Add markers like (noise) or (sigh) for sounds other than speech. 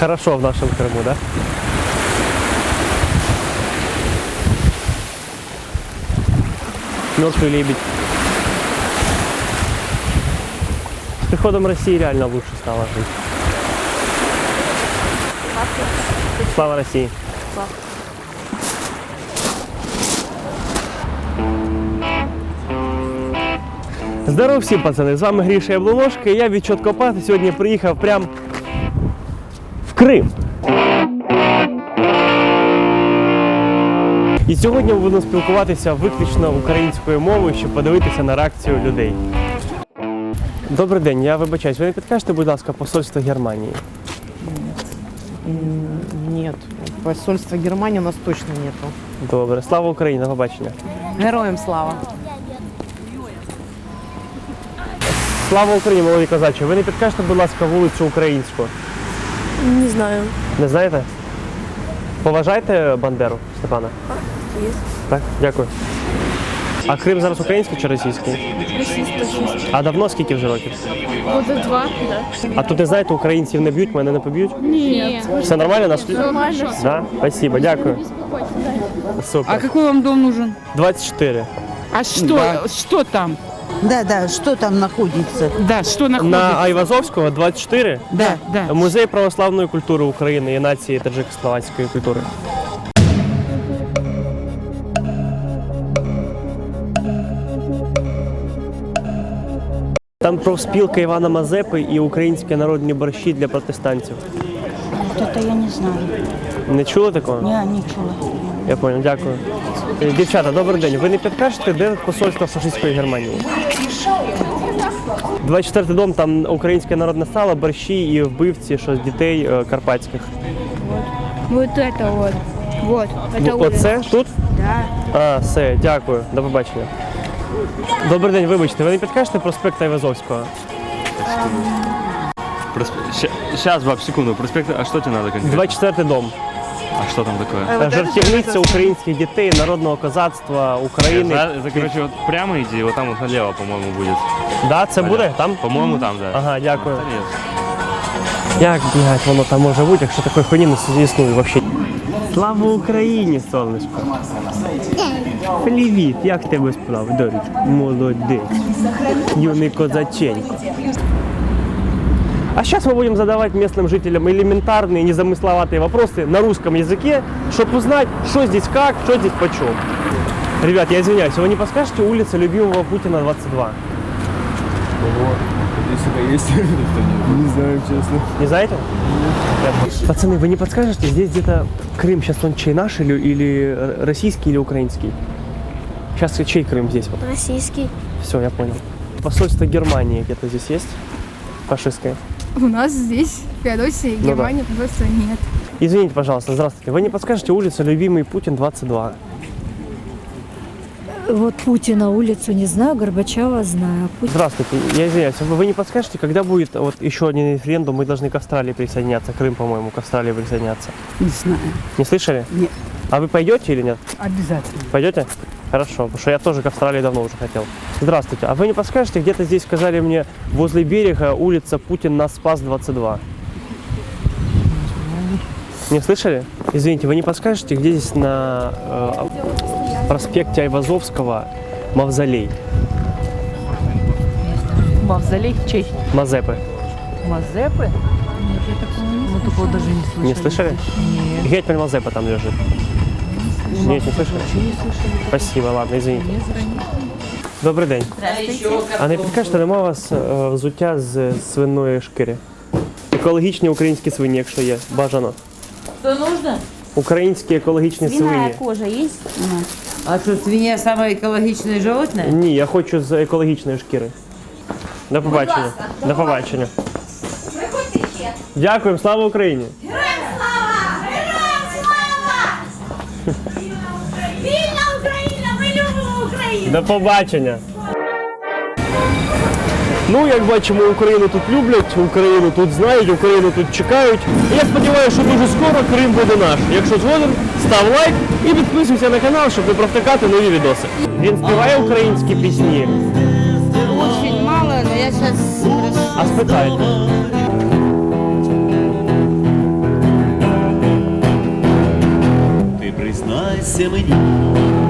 Хорошо в нашем Крыму, да? Мертвый лебедь. С приходом России реально лучше стало жить. Слава России! Здорово всім, пацани! З вами Гріша Яблоножка і я від Чоткопати сьогодні приїхав прям в Крим. І сьогодні ми будемо спілкуватися виключно українською мовою, щоб подивитися на реакцію людей. Добрий день, я вибачаюсь. Ви не підкажете, будь ласка, посольство Германії? Нет, посольства Германии у нас точно нету. Добре, слава Україні, до побачення. Героям слава. Слава Україні, молоді козачі. Ви не підкажете, будь ласка, вулицю українську? Не знаю. Не знаєте? Поважаєте Бандеру Степана? Є. Так, дякую. А Крим зараз український чи російський? А давно скільки вже років? Года два, да. А тут не знаєте, українців не б'ють, мене не поб'ють? Ні. Все нормально? Нас Нормально. Да? Спасибо, дякую. А Супер. какой вам дом нужен? 24. А что, что там? Да, да, что там находится? Да, что находится? На Айвазовського 24. Да, да. Музей православної культури України і нації таджикословацької культури. Там профспілка Івана Мазепи і українські народні борщі для протестантів. Это я не знаю. Не чули такого? Я не чула. Я понял, дякую. Е, Дівчата, добрий день. Ви не підкажете, де посольство фашистської Германії? 24 дом, там українське народне сало, борщі і вбивці, що з дітей е, карпатських. Вот это вот. Вот. Это улица. Оце тут? Да. А, все, дякую. До побачення. Добрий день, вибачте, ви не підкажете проспект Айвазовського? Сейчас, баб, секунду. Проспект, а что тебе надо конкретно? 24 дом. А что там такое? Жартівниця українських дітей, народного козацтва України. За- за, короче, вот прямо иди, вот там вот налево, по-моему, будет. Да, це буде там? По-моему, там, да. Ага, дякую. Як, блядь, воно там може бути, якщо такої хуйні не існує взагалі? Слава Україні, сонечко! Привіт, як тебе справи, дорічко? Молодець. Юний козаченько. А сейчас мы будем задавать местным жителям элементарные, незамысловатые вопросы на русском языке, чтобы узнать, что здесь как, что здесь почем. Ребят, я извиняюсь, вы не подскажете улица любимого Путина 22? (laughs) Не знаете? Я- Пацаны, вы не подскажете, здесь где-то Крым сейчас он чей наш или, или российский или украинский? Сейчас чей Крым здесь? Вот. Российский. Все, я понял. Посольство Германии где-то здесь есть? Фашистское. У нас здесь, в Феодосии, да. Германии просто нет. Извините, пожалуйста, здравствуйте. Вы не подскажете улица любимый Путин 22? Вот Путина улицу не знаю, Горбачева знаю. Путин Здравствуйте, я извиняюсь, вы вы не подскажете, когда будет вот еще один референдум, мы должны к Австралии присоединяться, Крым, по-моему, к Австралии присоединяться. Не знаю. Не слышали? Нет. А вы пойдете или нет? Обязательно. Пойдете? Хорошо, потому что я тоже к Австралии давно уже хотел. Здравствуйте, а вы не подскажете, где-то здесь сказали мне, возле берега улица Путин нас спас 22? Не слышали? Извините, вы не подскажете, где здесь на э, проспекте Айвазовского мавзолей? Мавзолей чей? Мазепы. Мазепы? Нет, я такого не Мы такого даже не слышали. Не слышали? Нет. Гетман Мазепа там лежит. Нет, не слышали? Спасибо, ладно, извините. Добрий день. А не підкажете, нема у вас е, взуття з свиної шкіри? Екологічні українські свині, якщо є, бажано. Что нужно? Українські екологічні свині. кожа есть? А что, свинья самое экологичное животное? Ні, я хочу з екологічної шкіри. До побачення. До побачення. Дякуємо, слава Україні! Вільна Україна! Ми любимо Україну! До побачення. Ну, як бачимо, Україну тут люблять, Україну тут знають, Україну тут чекають. І я сподіваюся, що дуже скоро Крим буде наш. Якщо згоден, став лайк і підписуйся на канал, щоб не провтикати нові відоси. Він співає українські пісні, Очень мало, но я сейчас... а спитайте. semaninha.